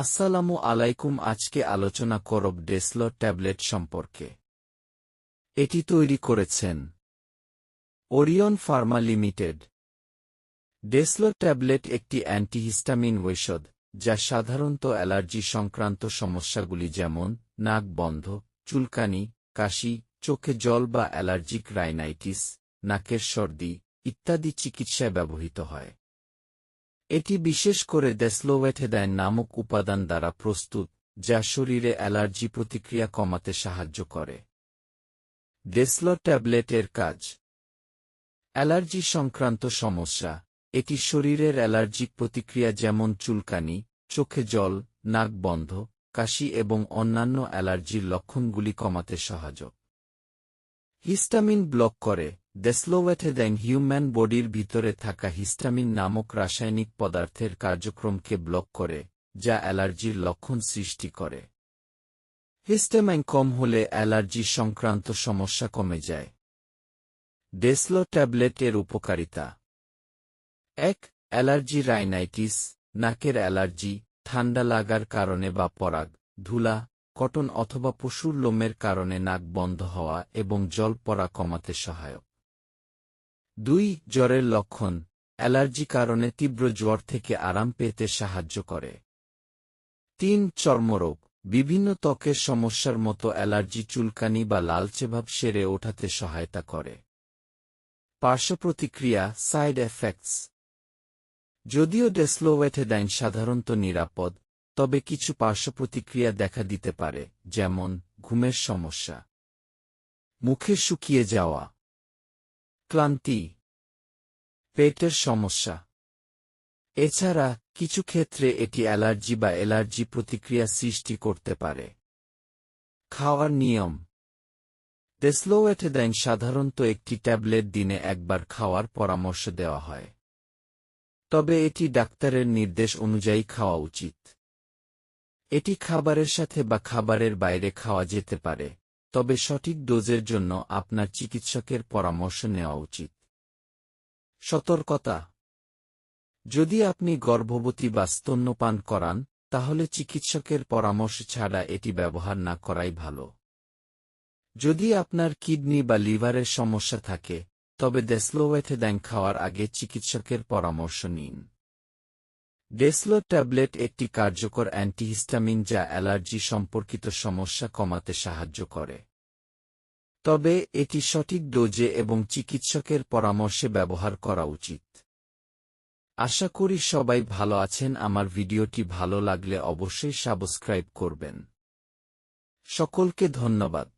আসসালামু আলাইকুম, আজকে আলোচনা করব ডেসলো ট্যাবলেট সম্পর্কে। এটি তৈরি করেছেন Orion pharma limited. Deslo tablet একটি অ্যান্টিহিস্টামিন ঔষধ, যা সাধারণত অ্যালার্জি সংক্রান্ত সমস্যাগুলি যেমন নাক বন্ধ, চুলকানি, কাশি, চোখে জল বা অ্যালার্জিক রাইনাইটিস, নাকের সর্দি ইত্যাদি চিকিৎসায় ব্যবহৃত হয়। এটি বিশেষ করে ডেসলোওয়েথেডাইন নামক উপাদান দ্বারা প্রস্তুত, যা শরীরে অ্যালার্জি প্রতিক্রিয়া কমাতে সাহায্য করে। ডেসলো ট্যাবলেটের কাজ। অ্যালার্জি সংক্রান্ত সমস্যা। এটি শরীরের অ্যালার্জিক প্রতিক্রিয়া যেমন চুলকানি, চোখে জল, নাক বন্ধ, কাশি এবং অন্যান্য অ্যালার্জির লক্ষণগুলি কমাতে সহায়ক হিস্টামিন ব্লক করে। ডেসলোওয়েথেডাইন হিউম্যান বডির ভিতরে থাকা হিস্টামিন নামক রাসায়নিক পদার্থের কার্যক্রমকে ব্লক করে, যা অ্যালার্জির লক্ষণ সৃষ্টি করে। হিস্টামাইন কম হলে অ্যালার্জি সংক্রান্ত সমস্যা কমে যায়। ডেসলো ট্যাবলেটের উপকারিতা। এক, অ্যালার্জি রাইনাইটিস, নাকের অ্যালার্জি, ঠান্ডা লাগার কারণে বা পরাগ, ধুলা, কটন অথবা পশুর লোমের কারণে নাক বন্ধ হওয়া এবং জল পড়া কমাতে সহায়ক। দুই, জ্বরের লক্ষণ, অ্যালার্জি কারণে তীব্র জ্বর থেকে আরাম পেতে সাহায্য করে। তিন, চর্মরোগ, বিভিন্ন ত্বকের সমস্যার মতো অ্যালার্জি চুলকানি বা লালচেভাব সেরে ওঠাতে সহায়তা করে। পার্শ্বপ্রতিক্রিয়া সাইড এফেক্টস। যদিও ডেসলোওয়েথেডাইন সাধারণত নিরাপদ, তবে কিছু পার্শ্বপ্রতিক্রিয়া দেখা দিতে পারে, যেমন, ঘুমের সমস্যা। মুখে শুকিয়ে যাওয়া। ক্লান্তি। পেটের সমস্যা। এছাড়া, কিছু ক্ষেত্রে এটি অ্যালার্জি বা অ্যালার্জি প্রতিক্রিয়া সৃষ্টি করতে পারে। খাওয়ার নিয়ম। দেন সাধারণত একটি ট্যাবলেট দিনে একবার খাওয়ার পরামর্শ দেওয়া হয়। তবে এটি ডাক্তারের নির্দেশ অনুযায়ী খাওয়া উচিত। এটি খাবারের সাথে বা খাবারের বাইরে খাওয়া যেতে পারে। তবে সঠিক ডোজের জন্য আপনার চিকিৎসকের পরামর্শ নেওয়া উচিত। সতর্কতা। যদি আপনি গর্ভবতী বা স্তন্যপান করান, তাহলে চিকিৎসকের পরামর্শ ছাড়া এটি ব্যবহার না করাই ভালো। যদি আপনার কিডনি বা লিভারের সমস্যা থাকে, তবে ডেসলোওয়েথেডাইন খাওয়ার আগে চিকিৎসকের পরামর্শ নিন। ডেসলো ট্যাবলেট একটি কার্যকর অ্যান্টিহিস্টামিন যা অ্যালার্জি সম্পর্কিত সমস্যা কমাতে সাহায্য করে। তবে, এটি সঠিক ডোজে এবং চিকিৎসকের পরামর্শে ব্যবহার করা উচিত। আশা করি সবাই ভালো আছেন, আমার ভিডিওটি ভালো লাগলে অবশ্যই সাবস্ক্রাইব করবেন। সকলকে ধন্যবাদ।